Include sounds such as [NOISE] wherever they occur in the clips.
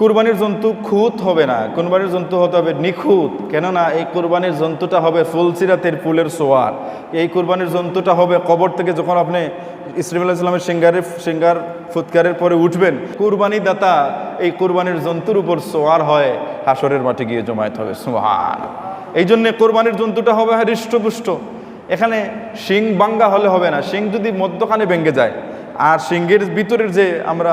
কুরবানির জন্তু খুঁত হবে না, কুরবানির জন্তু হতে হবে নিখুঁত। কেননা এই কুরবানির জন্তুটা হবে ফুলসিরাতের ফুলের সোয়ার। এই কুরবানির জন্তুটা হবে কবর থেকে যখন আপনি ইসলাম ইসলামের সিঙ্গারের সিঙ্গার ফুৎকারের পরে উঠবেন কুরবানি দাতা এই কুরবানির জন্তুর উপর সোয়ার হয় হাসরের মাঠে গিয়ে জমায়েত হবে সোহান এই জন্যে কোরবানির জন্তুটা হবে হৃষ্টপুষ্ট। এখানে শিং বাঙ্গা হলে হবে না, শিং যদি মধ্যখানে ভেঙে যায়, আর শিংয়ের ভিতরের যে আমরা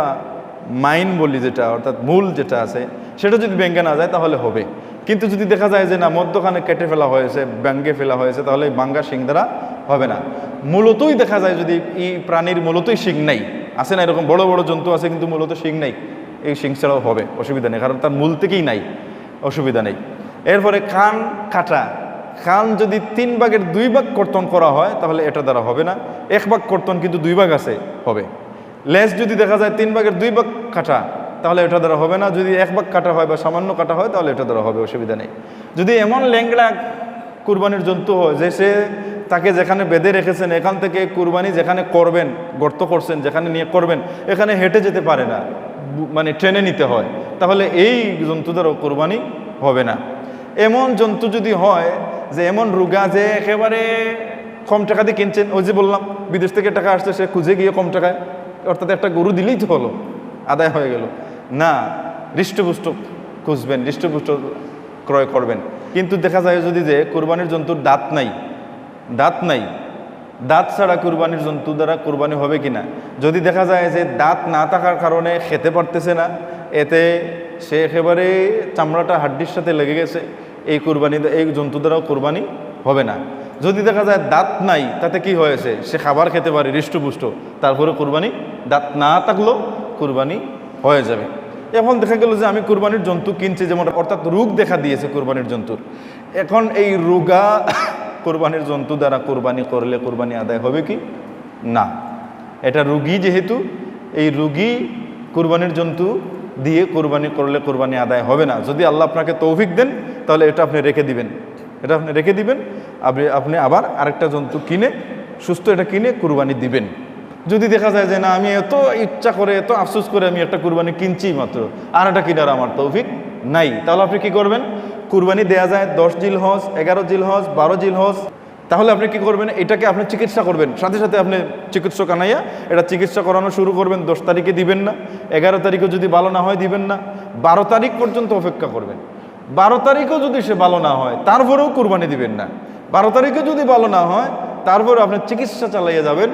মাইন বলি যেটা, অর্থাৎ মূল যেটা আছে, সেটা যদি ভেঙে না যায় তাহলে হবে। কিন্তু যদি দেখা যায় যে না, মধ্যখানে কেটে ফেলা হয়েছে ব্যাঙ্গে ফেলা হয়েছে, তাহলে বাঙ্গা শিং দ্বারা হবে না। মূলতই দেখা যায় যদি এই প্রাণীর মূলতই শিং নাই, আছে না এরকম বড় বড় জন্তু আছে কিন্তু মূলত শিং নাই, এই শিং ছাড়াও হবে, অসুবিধা নেই, কারণ তার মূল থেকেই নাই, অসুবিধা নেই। এরপরে কান কাটা, কান যদি তিন ভাগের দুই ভাগ কর্তন করা হয়, তাহলে এটা দ্বারা হবে না, এক ভাগ কর্তন কিন্তু দুই ভাগ আছে, হবে। লেজ যদি দেখা যায় তিন ভাগের দুই ভাগ কাটা, তাহলে এটা দ্বারা হবে না। যদি এক ভাগ কাটা হয় বা সামান্য কাটা হয়, তাহলে এটা দ্বারা হবে, অসুবিধা নেই। যদি এমন ল্যাংড়া কুরবানির জন্তু হয়, যে সে তাকে যেখানে বেঁধে রেখেছেন, এখান থেকে কুরবানি যেখানে করবেন, গর্ত করছেন, যেখানে নিয়ে করবেন, এখানে হেঁটে যেতে পারে না মানে ট্রেনে নিতে হয়, তাহলে এই জন্তুদেরও কোরবানি হবে না। এমন জন্তু যদি হয়, যে এমন রোগা যে একেবারে কম টাকা দিয়ে কিনছেন, ওই যে বললাম, বিদেশ থেকে টাকা আসছে, সে খুঁজে গিয়ে কম টাকায় অর্থাৎ একটা গরু দিলেই তো হলো, আদায় হয়ে গেল। না, হৃষ্টপুষ্ট খুঁজবেন, হৃষ্টপুষ্ট ক্রয় করবেন। কিন্তু দেখা যায় যদি যে কোরবানির জন্তুর দাঁত নাই দাঁত নাই, দাঁত ছাড়া কুরবানির জন্তু দ্বারা কোরবানি হবে কিনা যদি দেখা যায় যে দাঁত না থাকার কারণে খেতে পারতেছে না, এতে সে একেবারে চামড়াটা হাড্ডির সাথে লেগে গেছে, এই কুরবানি এই জন্তু দ্বারাও কোরবানি হবে না। যদি দেখা যায় দাঁত নাই, তাতে কি হয়েছে? সে খাবার খেতে পারে, হৃষ্টপুষ্ট তারপরে কুরবানি দাঁত না থাকলেও কুরবানি হয়ে যাবে। এখন দেখা গেল যে আমি কুরবানির জন্তু কিনছি, যেমন অর্থাৎ রোগ দেখা দিয়েছে কুরবানির জন্তুর। এখন এই রোগা [LAUGHS] কোরবানির জন্তু দ্বারা কোরবানি করলে কোরবানি আদায় হবে কি? না। এটা রুগী যেহেতু, এই রুগী কোরবানির জন্তু দিয়ে কোরবানি করলে কোরবানি আদায় হবে না। যদি আল্লাহ আপনাকে তৌফিক দেন, তাহলে এটা আপনি রেখে দিবেন। এটা আপনি রেখে দিবেন, আপনি আপনি আবার আরেকটা জন্তু কিনে, সুস্থ এটা কিনে কুরবানি দিবেন। যদি দেখা যায় যে না, আমি এত ইচ্ছা করে, এত আফসোস করে আমি একটা কুরবানি কিনছি মাত্র, আর একটা কিনার আমার তৌফিক নাই। তাহলে আপনি কি করবেন? কুরবানি দেয়া যায়, দশ জিল হজ, এগারো জিল হজ, বারো জিল হজ। তাহলে আপনি কি করবেন? এটাকে আপনি চিকিৎসা করবেন। সাথে সাথে আপনি চিকিৎসক আনাইয়া এটা চিকিৎসা করানো শুরু করবেন। দশ তারিখে দিবেন না, এগারো তারিখে যদি ভালো না হয় দিবেন না, বারো তারিখ পর্যন্ত অপেক্ষা করবেন। বারো তারিখেও যদি সে ভালো না হয়, তারপরেও কুরবানি দিবেন না। বারো তারিখে যদি ভালো না হয় তারপরে আপনি চিকিৎসা চালাইয়া যাবেন।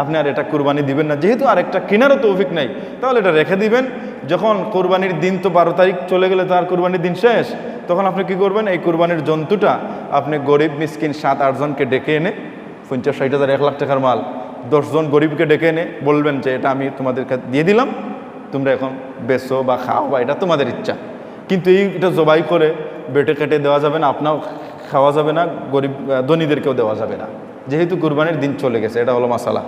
আপনি আর এটা কোরবানি দিবেন না। যেহেতু আরেকটা কেনারও তৌফিক নাই, তাহলে এটা রেখে দিবেন। যখন কোরবানির দিন তো বারো তারিখ চলে গেলে তার কোরবানির দিন শেষ। তখন আপনি কি করবেন? এই কোরবানির জন্তুটা আপনি গরিব, মিসকিন সাত আটজনকে ডেকে এনে, পঞ্চাশ, ষাট হাজার, এক লাখ টাকার মাল দশজন গরিবকে ডেকে এনে বলবেন যে এটা আমি তোমাদেরকে দিয়ে দিলাম, তোমরা এখন বেচো বা খাও বা এটা তোমাদের ইচ্ছা। কিন্তু এই এটা জবাই করে বেটে কেটে দেওয়া যাবে না, আপনাও খাওয়া যাবে না, গরিব ধনীদেরকেও দেওয়া যাবে না। যেহেতু কুরবানির দিন চলে গেছে এটা হলো মাসালা।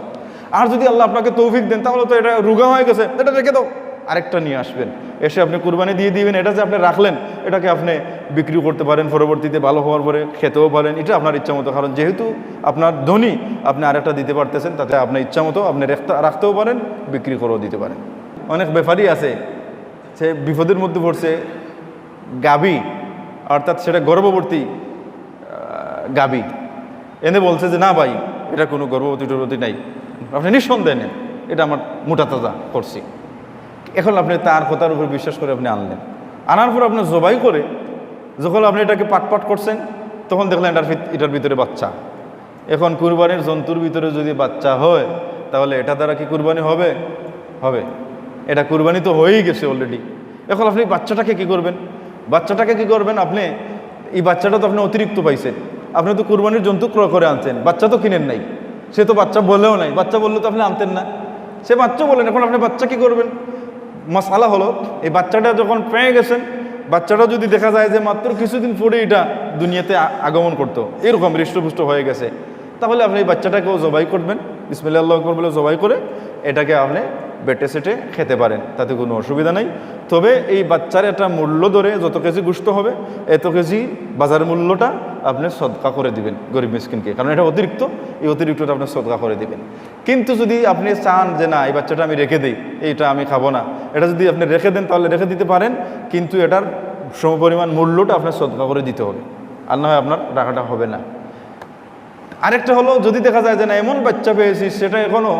আর যদি আল্লাহ আপনাকে তৌফিক দেন তাহলে তো এটা রুগা হয়ে গেছে এটা রেখে দাও। আরেকটা নিয়ে আসবেন। এসে আপনি কুরবানি দিয়ে দিবেন এটা যে আপনি রাখলেন এটাকে আপনি বিক্রি করতে পারেন পরবর্তীতে ভালো হওয়ার পরে খেতেও পারেন এটা আপনার ইচ্ছা মতো। কারণ যেহেতু আপনার ধনী আপনি আরেকটা দিতে পারতেছেন তাতে আপনার ইচ্ছা মতো আপনি রাখতেও পারেন বিক্রি করেও দিতে পারেন। অনেক ব্যাপারই আছে সে বিপদের মধ্যে পড়ছে গাবি অর্থাৎ সেটা গর্ভবতী আহ, গাবি। এনে বলছে যে, না ভাই, এটা কোনো গর্ভবতী টর্ভবতী নাই। আপনি নিঃসন্দেহে নেন। এটা আমার মোটা তাজা করছি। এখন আপনি তার কথার উপর বিশ্বাস করে আপনি আনলেন। আনার পর আপনি জবাই করে যখন আপনি এটাকে পাট পাট করছেন, তখন দেখলেন এটার এটার ভিতরে বাচ্চা। এখন কুরবানির জন্তুর ভিতরে যদি বাচ্চা হয়, তাহলে এটা দ্বারা কি কুরবানি হবে? হবে। এটা কুরবানি তো হয়েই গেছে অলরেডি এখন আপনি বাচ্চাটাকে কি করবেন? বাচ্চাটাকে কি করবেন আপনি? এই বাচ্চাটা তো আপনি অতিরিক্ত পাইছেন। আপনি তো কুরবানির জন্তু ক্রয় করে আনছেন, বাচ্চা তো কিনেন নাই। সে তো বাচ্চা বলেও নাই, বাচ্চা বললে তো আপনি আনতেন না। সে বাচ্চা বলেন এখন আপনি বাচ্চা কি করবেন? মশালা হলো, এই বাচ্চাটা যখন পেয়ে গেছেন বাচ্চাটা যদি দেখা যায় যে মাত্র কিছুদিন পরে এটা দুনিয়াতে আগমন করতো, এরকম হৃষ্টপুষ্ট হয়ে গেছে, তাহলে আপনি এই বাচ্চাটাকেও জবাই করবেন বিসমিল্লা আল্লাহ বলে জবাই করে, এটাকে আপনি বেটে সেটে খেতে পারেন, তাতে কোনো অসুবিধা নেই। তবে এই বাচ্চার একটা মূল্য ধরে যত কেজি গুস্ত হবে, এত কেজি বাজার মূল্যটা আপনি সদকা করে দিবেন গরিব মিসকিনকে। কারণ এটা অতিরিক্ত, এই অতিরিক্তটা আপনি সদকা করে দিবেন। কিন্তু যদি আপনি চান যে না, এই বাচ্চাটা আমি রেখে দিই, এইটা আমি খাব না, এটা যদি আপনি রেখে দেন তাহলে রেখে দিতে পারেন, কিন্তু এটার সমপরিমাণ মূল্যটা আপনার সদকা করে দিতে হবে। আর না হয় আপনার রাখাটা হবে না। আরেকটা হলো, যদি দেখা যায় যে না, এমন বাচ্চা পেয়েছি, সেটা এখনও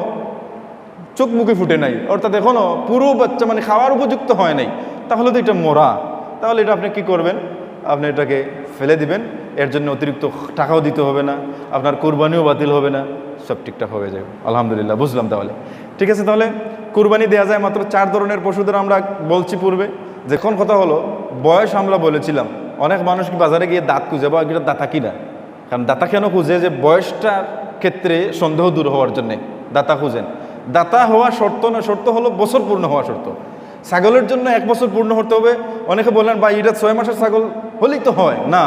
চোখ মুখে ফুটে নাই। অর্থাৎ এখনও পুরো বাচ্চা মানে খাওয়ার উপযুক্ত হয় নাই। তাহলে তো এটা মরা। তাহলে এটা আপনি কি করবেন? আপনি এটাকে ফেলে দিবেন। এর জন্য অতিরিক্ত টাকাও দিতে হবে না। আপনার কোরবানিও বাতিল হবে না। সব ঠিকঠাক হয়ে যাবে। আলহামদুলিল্লাহ, বুঝলাম তাহলে। ঠিক আছে, তাহলে কোরবানি দেওয়া যায় মাত্র চার ধরনের পশুদের আমরা বলছি পূর্বে। যে কোন কথা হলো, বয়স আমরা বলেছিলাম, অনেক মানুষ কি বাজারে গিয়ে দাঁত খুঁজে বা এটা দাতা কিনা? কারণ দাতা কেন খুঁজে? যে বয়সটার ক্ষেত্রে সন্দেহ দূর হওয়ার জন্যে দাতা খুঁজেন। দাতা হওয়া শর্ত না, শর্ত হলো বছর পূর্ণ হওয়া শর্ত। ছাগলের জন্য এক বছর পূর্ণ হতে হবে। অনেকে বললেন বা এটা ছয় মাসের ছাগল হলেই তো হয়। না,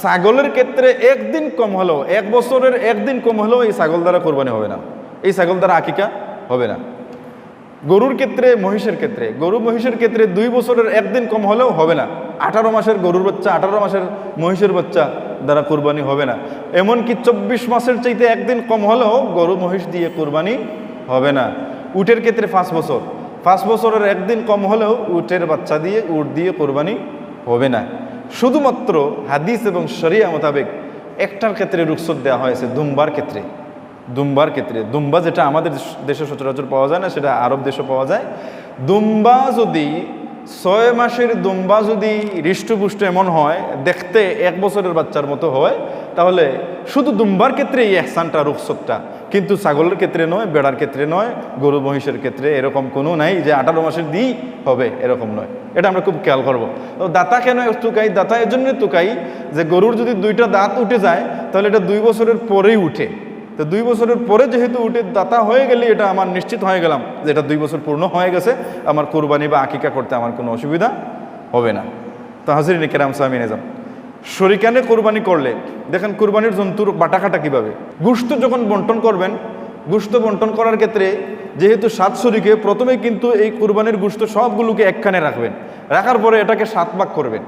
ছাগলের ক্ষেত্রে একদিন কম হলেও, এক বছরের একদিন কম হলেও এই ছাগল দ্বারা কোরবানি হবে না। এই ছাগল দ্বারা আকিকা হবে না। গরুর ক্ষেত্রে, মহিষের ক্ষেত্রে, গরু মহিষের ক্ষেত্রে দুই বছরের একদিন কম হলেও হবে না। আঠারো মাসের গরুর বাচ্চা, আঠারো মাসের মহিষের বাচ্চা দ্বারা কোরবানি হবে না। এমনকি চব্বিশ মাসের চাইতে একদিন কম হলেও গরু মহিষ দিয়ে কোরবানি হবে না। উটের ক্ষেত্রে পাঁচ বছর। পাঁচ বছরের একদিন কম হলেও উটের বাচ্চা দিয়ে, উট দিয়ে কোরবানি হবে না। শুধুমাত্র হাদিস এবং শরিয়া মোতাবেক একটার ক্ষেত্রে রুখসত দেওয়া হয়েছে দুম্বার ক্ষেত্রে। দুম্বার ক্ষেত্রে। দুম্বা যেটা আমাদের দেশে সচরাচর পাওয়া যায় না, সেটা আরব দেশে পাওয়া যায়। দুম্বা যদি ছয় মাসের দুম্বা যদি হৃষ্টপুষ্ট এমন হয়, দেখতে এক বছরের বাচ্চার মতো হয়, তাহলে শুধু দুম্বার ক্ষেত্রে এই এহসানটা, রুখসতটা। কিন্তু ছাগলের ক্ষেত্রে নয়, বেড়ার ক্ষেত্রে নয়, গরু মহিষের ক্ষেত্রে এরকম কোনো নাই যে আঠারো মাসের দিই হবে এরকম নয়। এটা আমরা খুব খেয়াল করব। তো দাতা কেন তুকাই দাতা এর জন্য তুকাই যে গরুর যদি দুইটা দাঁত উঠে যায়, তাহলে এটা দুই বছরের পরেই উঠে। তো দুই বছরের পরে যেহেতু উঠে দাতা হয়ে গেলে এটা আমার নিশ্চিত হয়ে গেলাম যে এটা দুই বছর পূর্ণ হয়ে গেছে, আমার কোরবানি বা আকিকা করতে আমার কোনো অসুবিধা হবে না। তো হাজির কেরাম সামি নিজাম শরিকানে কোরবানি করলে, দেখেন কোরবানির জন্তুর বাটাকাটা কীভাবে? গুস্ত যখন বন্টন করবেন, গুস্ত বন্টন করার ক্ষেত্রে যেহেতু সাত শরিকে প্রথমে কিন্তু এই কোরবানির গুস্ত সবগুলোকে একখানে রাখবেন। রাখার পরে এটাকে সাত ভাগ করবেন।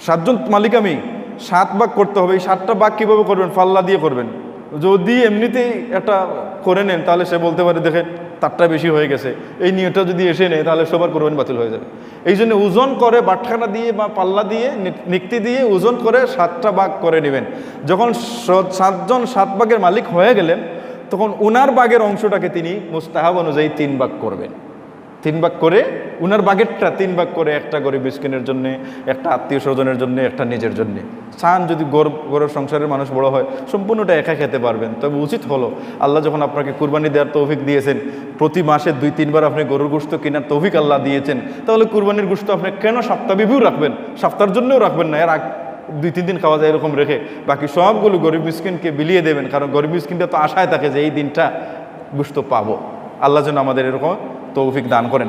সাতজন মালিক আমি, সাত ভাগ করতে হবে। এই সাতটা ভাগ কীভাবে করবেন? ফাল্লা দিয়ে করবেন। যদি এমনিতেই একটা করে নেন, তাহলে সে বলতে পারে, দেখেন তারটা বেশি হয়ে গেছে, এই নিয়মটা যদি এসে নেয়, তাহলে সবার কোরবানি বাতিল হয়ে যাবে। এই জন্য ওজন করে বাটখানা দিয়ে বা পাল্লা দিয়ে নিক্তি দিয়ে ওজন করে সাতটা বাঘ করে নেবেন। যখন সাতজন সাত বাঘের মালিক হয়ে গেলেন, তখন উনার বাঘের অংশটাকে তিনি মুস্তাহাব অনুযায়ী তিন বাঘ করবেন। তিন ভাগ করে, উনার বাগেরটা তিন ভাগ করে একটা গরিব মিসকিনের জন্য, একটা আত্মীয় স্বজনের জন্য, একটা নিজের জন্য। চান যদি গর্ব গরুর সংসারের মানুষ বড় হয়, সম্পূর্ণটা একা খেতে পারবেন। তবে উচিত হলো, আল্লাহ যখন আপনাকে কুরবানি দেওয়ার তৌফিক দিয়েছেন, প্রতি মাসে দুই, তিনবার আপনি গরুর গোস্ত কেনার তৌফিক আল্লাহ দিয়েছেন, তাহলে কুরবানির গোস্ত আপনি কেন সপ্তাহবিভিও রাখবেন? সপ্তাহের জন্যও রাখবেন না, এর দুই, তিন দিন খাওয়া যায় এরকম রেখে। বাকি সবগুলো গরিব মিসকিনকে বিলিয়ে দেবেন, কারণ গরিব মিসকিনটা তো আশায় থাকে যে এই দিনটা গোস্ত পাবো। আল্লাহ যেন আমাদের এরকম তৌফিক দান করেন।